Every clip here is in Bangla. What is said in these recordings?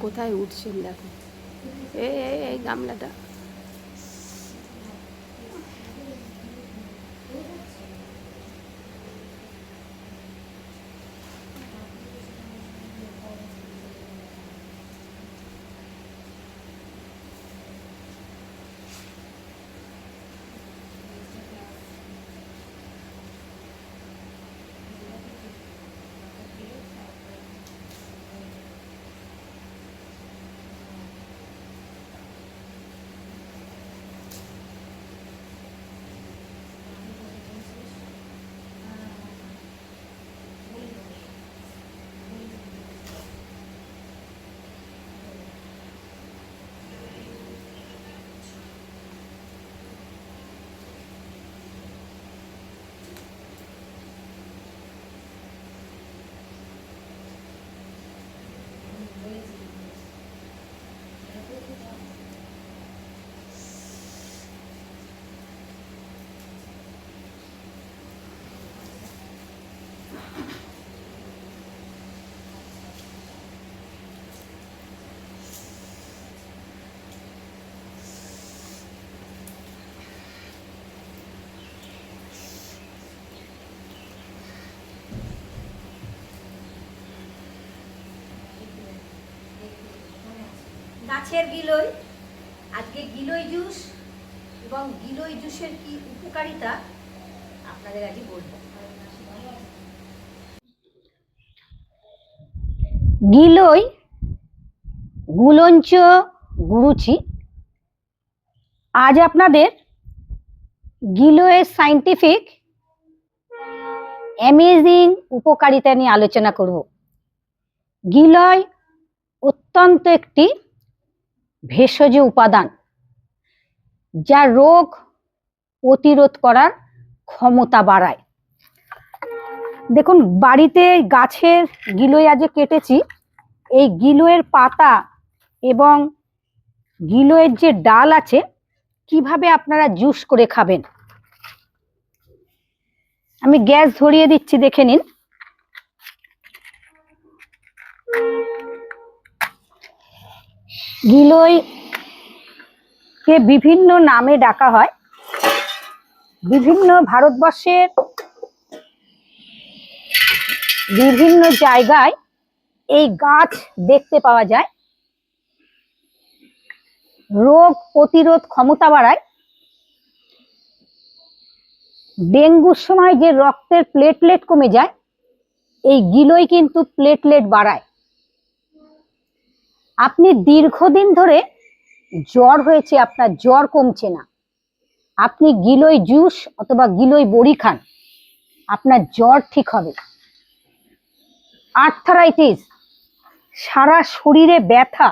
কোথায় উঠছেন দেখো? এই এই গামলাটা। গাছের গিলই, আজকে গিলই জুস এবং গিলই জুসের কি উপকারিতা আপনাদের আজকে বলব। গিলই, গুলঞ্চ গুরুচি, আজ আপনাদের গিলোয়ের সাইন্টিফিক অ্যামেজিং উপকারিতা নিয়ে আলোচনা করব। গিলয় অত্যন্ত একটি ভেষজ উপাদান, যা রোগ প্রতিরোধ করার ক্ষমতা বাড়ায়। দেখুন, বাড়িতে গাছের গিলোয় আজ কেটেছি। এই গিলোয়ের পাতা এবং গিলোয়ের যে ডাল আছে, কীভাবে আপনারা জুস করে খাবেন? আমি গ্যাস ধরিয়ে দিচ্ছি, দেখে নিন। গিলোই কে বিভিন্ন নামে ডাকা হয়। বিভিন্ন ভারতবর্ষের বিভিন্ন জায়গায় এই গাছ দেখতে পাওয়া যায়। রোগ প্রতিরোধ ক্ষমতা বাড়ায়। ডেঙ্গুর সময় যে রক্তের প্লেটলেট কমে যায়, এই গিলোই কিন্তু প্লেটলেট বাড়ায়। আপনি দীর্ঘদিন ধরে জ্বর হয়েছে, আপনার জ্বর কমছে না। আপনি গিলোই জুস অথবা গিলোই বড়ি খান, আপনার জ্বর ঠিক হবে আর্থারাইটিস, সারা শরীরে ব্যথা।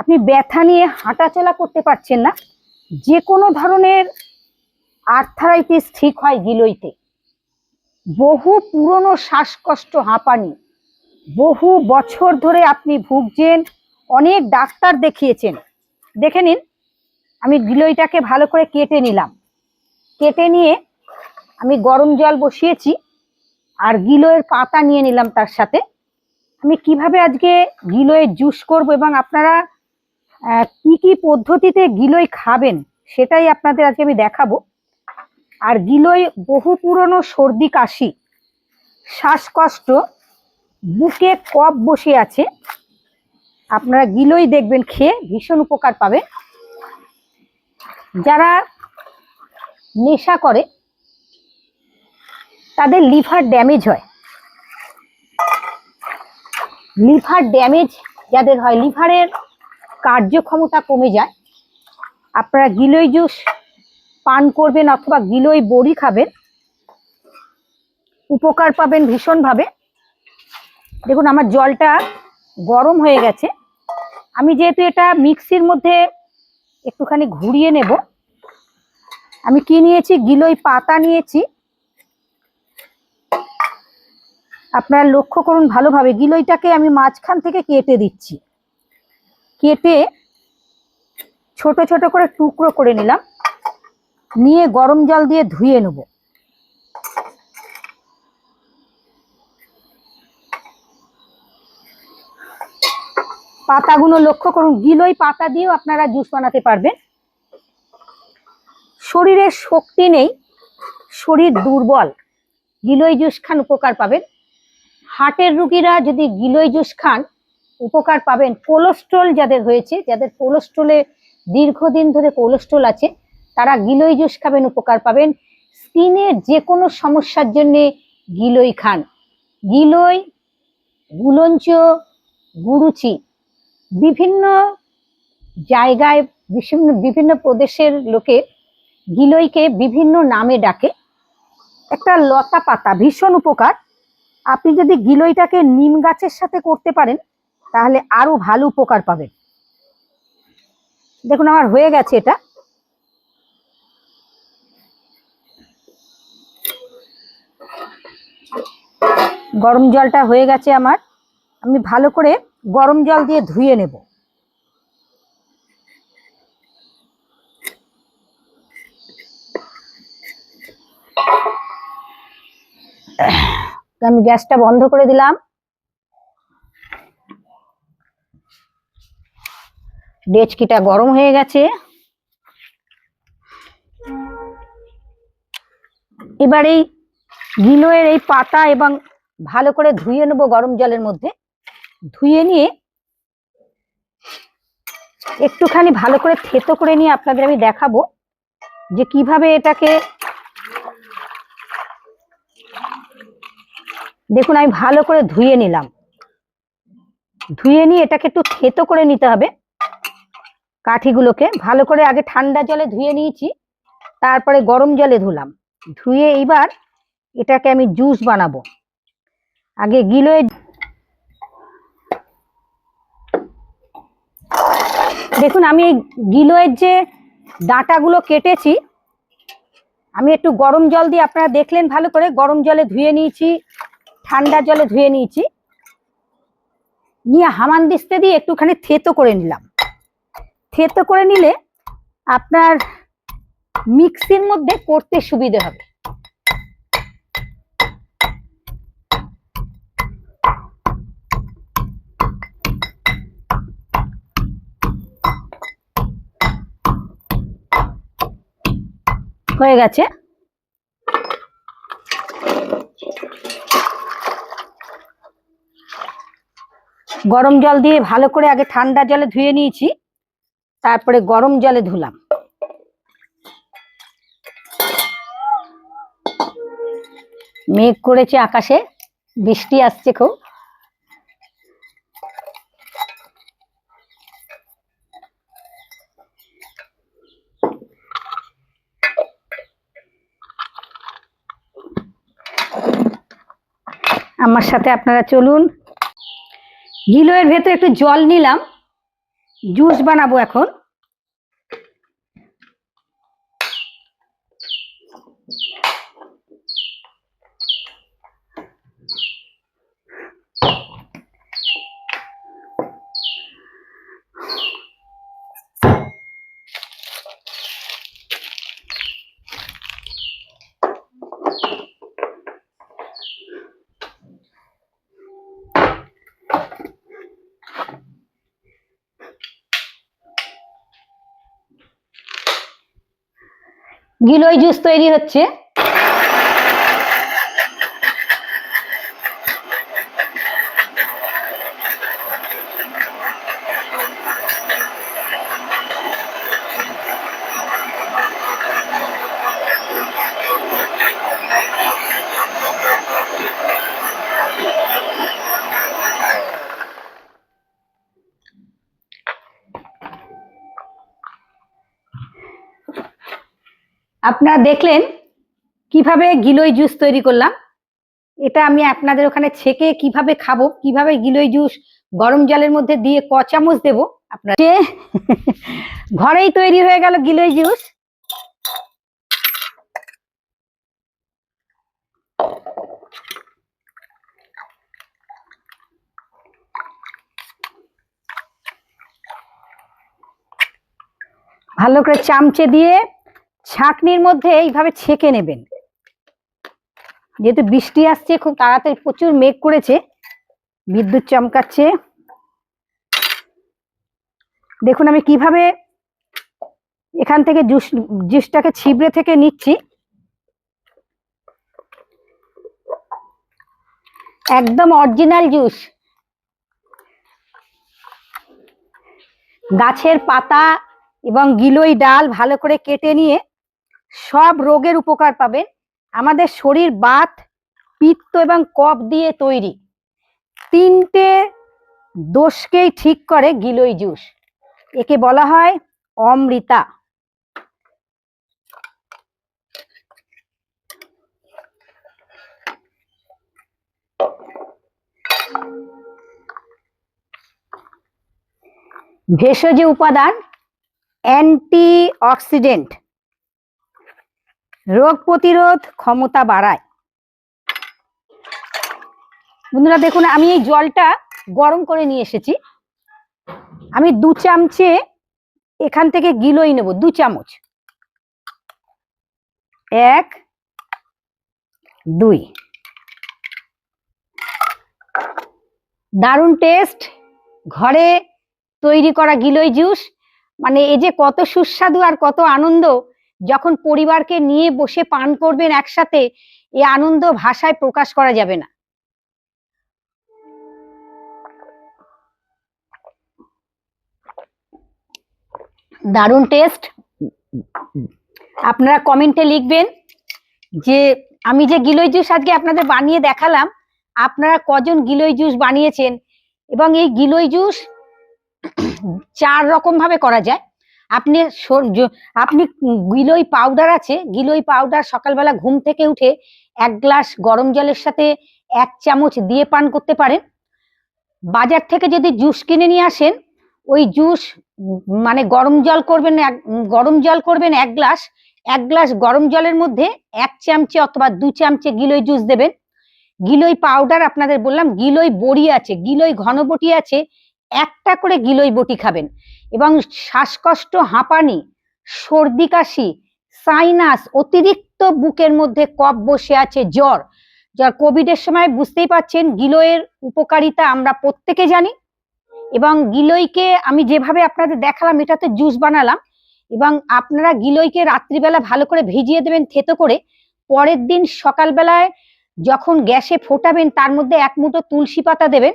আপনি ব্যথা নিয়ে হাঁটাচলা করতে পারছেন না যে কোনো ধরনের আর্থারাইটিস ঠিক হয় গিলোইতে। বহু পুরনো শ্বাসকষ্ট হাঁপানি বহু বছর ধরে আপনি ভুগছেন, অনেক ডাক্তার দেখিয়েছেন। দেখে নিন, আমি গিলইটাকে ভালো করে কেটে নিলাম। কেটে নিয়ে আমি গরম জল বসিয়েছি আর গিলোয়ের পাতা নিয়ে নিলাম তার সাথে। আমি কীভাবে আজকে গিলোয়ের জুস করব এবং আপনারা কি কি পদ্ধতিতে গিলোই খাবেন সেটাই আপনাদের আজকে আমি দেখাবো। আর গিলোই বহু পুরনো সর্দি কাশি, শ্বাসকষ্ট বুকে কপ বসে আছে। আপনারা গিলোই দেখবেন, খেয়ে ভীষণ উপকার পাবে। যারা নেশা করে, তাদের লিভার ড্যামেজ হয়। লিভার ড্যামেজ যাদের হয়, লিভারের কার্যক্ষমতা কমে যায়। আপনারা গিলোই জুস পান করবেন অথবা গিলোই বড়ি খাবেন। উপকার পাবেন ভীষণভাবে। দেখুন, আমার জলটা গরম হয়ে গেছে। আমি যেহেতু এটা মিক্সির মধ্যে একটুখানি ঘুরিয়ে নেব, আমি কি নিয়েছি? গিলোই পাতা নিয়েছি। আপনারা লক্ষ্য করুন ভালোভাবে, গিলোইটাকে আমি মাঝখান থেকে কেটে দিচ্ছি। কেটে ছোট ছোট করে টুকরো করে নিলাম। নিয়ে গরম জল দিয়ে ধুয়ে নেব। পাতাগুলো লক্ষ্য করুন গিলোই পাতা দিয়েও আপনারা জুস বানাতে পারবেন। শরীরে শক্তি নেই, শরীর দুর্বল গিলোই জুস খান, উপকার পাবেন। হার্টের রুগীরা যদি গিলোই জুস খান, উপকার পাবেন। কোলেস্ট্রল যাদের হয়েছে, যাদের কোলেস্ট্রলে দীর্ঘদিন ধরে কোলেস্ট্রল আছে, তারা গিলোই জুস খাবেন, উপকার পাবেন। স্কিনের যে কোনো সমস্যার জন্যে গিলোই খান। গিলোই গুলঞ্চ, গুরুচি বিভিন্ন জায়গায় বিভিন্ন বিভিন্ন প্রদেশের লোকে গিলইকে বিভিন্ন নামে ডাকে। একটা লতা পাতা, ভীষণ উপকার। আপনি যদি গিলইটাকে নিম গাছের সাথে করতে পারেন, তাহলে আরও ভালো উপকার পাবেন। দেখুন, আমার হয়ে গেছে এটা। গরম জলটা হয়ে গেছে আমার। আমি ভালো করে গরম জল দিয়ে ধুয়ে নেব। আমি গ্যাসটা বন্ধ করে দিলাম। ডেচকিটা গরম হয়ে গেছে। এবার এই গিলোয়ের এই পাতা এবং ভালো করে ধুয়ে নেব গরম জলের মধ্যে। ধুয়ে নিয়ে একটুখানি ভালো করে থেতো করে নিয়ে আপনাদের আমি দেখাবো যে কীভাবে এটাকে দেখুন, আমি ভালো করে ধুয়ে নিলাম। ধুয়ে নিয়ে এটাকে একটু থেতো করে নিতে হবে কাঠিগুলোকে। ভালো করে আগে ঠান্ডা জলে ধুয়ে নিয়েছি, তারপরে গরম জলে ধুলাম। ধুয়ে এইবার এটাকে আমি জুস বানাবো। আগে গিলোয় দেখুন, আমি এই গিলোয়ের যে ডাঁটাগুলো কেটেছি, আমি একটু গরম জল দিয়ে আপনারা দেখলেন ভালো করে। গরম জলে ধুয়ে নিয়েছি, ঠান্ডা জলে ধুয়ে নিয়েছি। নিয়ে হামান দিস্তে দিয়ে একটুখানি থেতো করে নিলাম। থেতো করে নিলে আপনার মিক্সির মধ্যে করতে সুবিধে হবে। হয়ে গেছে। গরম জল দিয়ে ভালো করে আগে ঠান্ডা জলে ধুয়ে নিয়েছি, তারপরে গরম জলে ধুলাম। মেঘ করেছে আকাশে, বৃষ্টি আসছে খুব। আমার সাথে আপনারা চলুন। গিলোয়ের ভেতরে একটু জল নিলাম। জুস বানাবো এখন। গিলোয় জুস তৈরি হচ্ছে। আপনারা দেখলেন কীভাবে গিলোই জুস তৈরি করলাম। এটা আমি আপনাদের ওখানে ছেঁকে কীভাবে খাব, কীভাবে গিলোই জুস গরম জলের মধ্যে দিয়ে ক চামচ দেবো। আপনার ঘরেই তৈরি হয়ে গেল গিলোই জুস। ভালো করে চামচে দিয়ে ছাঁকনির মধ্যে এইভাবে ছেঁকে নেবেন। যেহেতু বৃষ্টি আসছে, খুব তাড়াতাড়ি প্রচুর মেঘ করেছে, বিদ্যুৎ চমকাচ্ছে। দেখুন, আমি কীভাবে এখান থেকে জুস, জুসটাকে ছিবড়ে থেকে নিচ্ছি। একদম অরিজিনাল জুস। গাছের পাতা এবং গিলোই ডাল ভালো করে কেটে নিয়ে সব রোগের উপকার পাবেন। আমাদের শরীর বাত, পিত্ত এবং কফ দিয়ে তৈরি। তিনটে দোষকেই ঠিক করে গিলোই জুস। একে বলা হয় অমৃতা। ভেষজ উপাদান অ্যান্টি অক্সিডেন্ট রোগ প্রতিরোধ ক্ষমতা বাড়ায়। বন্ধুরা দেখুন, আমি এই জলটা গরম করে নিয়ে এসেছি। আমি দু চামচে এখান থেকে গিলোই নেব, দু চামচ। এক, দুই। দারুণ টেস্ট। ঘরে তৈরি করা গিলোই জুস মানে এই যে কত সুস্বাদু আর কত আনন্দ যখন পরিবারকে নিয়ে বসে পান করবেন একসাথে এই আনন্দ ভাষায় প্রকাশ করা যাবে না। দারুণ টেস্ট। আপনারা কমেন্টে লিখবেন যে, আমি যে গিলোই জুস আজকে আপনাদের বানিয়ে দেখালাম, আপনারা কজন গিলোই জুস বানিয়েছেন? এবং এই গিলোই জুস চার রকম ভাবে করা যায়। আপনি আপনি গিলোই পাউডার আছে, গিলোই পাউডার সকালবেলা ঘুম থেকে উঠে এক গ্লাস গরম জলের সাথে এক চামচ দিয়ে পান করতে পারেন। বাজার থেকে যদি জুস কিনে নিয়ে আসেন, ওই জুস মানে গরম জল করবেন এক- গরম জল করবেন এক গ্লাস এক গ্লাস গরম জলের মধ্যে এক চামচে অথবা দু চামচে গিলোই জুস দেবেন। গিলোই পাউডার আপনাদের বললাম, গিলোই বড়ি আছে, গিলোই ঘন বটি আছে একটা করে গিলোই বটি খাবেন। এবং শ্বাসকষ্ট, হাঁপানি, সর্দি কাশি, সাইনাস, অতিরিক্ত বুকের মধ্যে কফ বসে আছে, জ্বর। জ্বর কোভিডের সময় বুঝতেই পাচ্ছেন গিলোয়ের উপকারিতা আমরা প্রত্যেকে জানি। এবং গিলোইকে আমি যেভাবে আপনাদের দেখালাম, এটাতে জুস বানালাম। এবং আপনারা গিলোইকে রাত্রিবেলা ভালো করে ভিজিয়ে দেবেন থেতো করে। পরের দিন সকালবেলায় যখন গ্যাসে ফোটাবেন, তার মধ্যে এক মুঠো তুলসী পাতা দেবেন।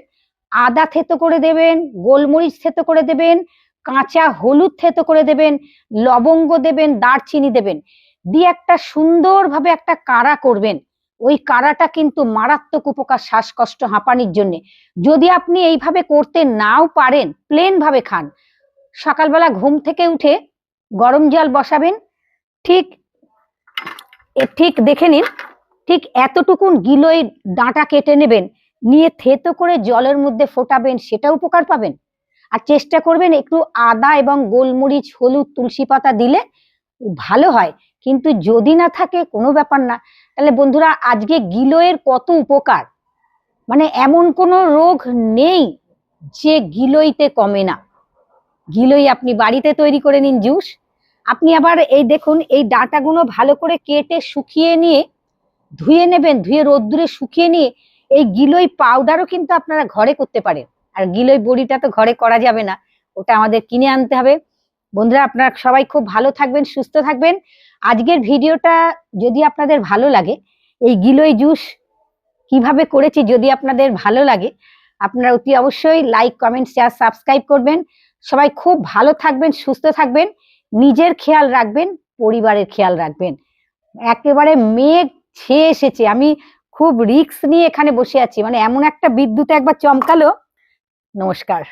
আদা থেতো করে দেবেন, গোলমরিচ থেতো করে দেবেন, কাঁচা হলুদ থেতো করে দেবেন, লবঙ্গ দেবেন, দারচিনি দেবেন। দিয়ে একটা সুন্দরভাবে একটা কাড়া করবেন। ওই কাড়াটা কিন্তু মারাত্মক উপকার শ্বাসকষ্ট হাঁপানির জন্য। যদি আপনি এইভাবে করতে নাও পারেন প্লেন ভাবে খান। সকালবেলা ঘুম থেকে উঠে গরম জল বসাবেন। ঠিক ঠিক দেখে নিন, ঠিক এতটুকুন গিলোই ডাঁটা কেটে নেবেন। নিয়ে থেতো করে জলের মধ্যে ফোটাবেন সেটা উপকার পাবেন। আর চেষ্টা করবেন একটু আদা এবং গোলমরিচ, হলুদ, তুলসী পাতা দিলে ভালো হয়। কিন্তু যদি না থাকে, কোনো ব্যাপার না। তাহলে বন্ধুরা, আজকে গিলোয়ের কত উপকার? মানে এমন কোনো রোগ নেই যে গিলোইতে কমে না। গিলোই আপনি বাড়িতে তৈরি করে নিন জুস। আপনি আবার এই দেখুন, এই ডাঁটাগুলো ভালো করে কেটে শুকিয়ে নিয়ে, ধুয়ে নেবেন, ধুয়ে রোদ্দুরে শুকিয়ে নিয়ে এই গিলোই পাউডারও কিন্তু আপনারা ঘরে করতে পারেন। আর গিলোই বড়িটা তো ঘরে করা যাবে না, ওটা আমাদের কিনে আনতে হবে। বন্ধুরা, আপনারা সবাই খুব ভালো থাকবেন, সুস্থ থাকবেন। আজকের ভিডিওটা যদি আপনাদের ভালো লাগে, এই গিলোই জুস কীভাবে করেছি যদি আপনাদের ভালো লাগে, আপনারা অতি অবশ্যই লাইক কমেন্ট শেয়ার সাবস্ক্রাইব করবেন। সবাই খুব ভালো থাকবেন, সুস্থ থাকবেন, নিজের খেয়াল রাখবেন, পরিবারের খেয়াল রাখবেন। একেবারে মেঘ ছেয়ে এসেছে। আমি খুব রিক্স নিয়ে এখানে বসে আছি। মানে এমন একটা বিদ্যুৎ একবার চমকালো। নমস্কার।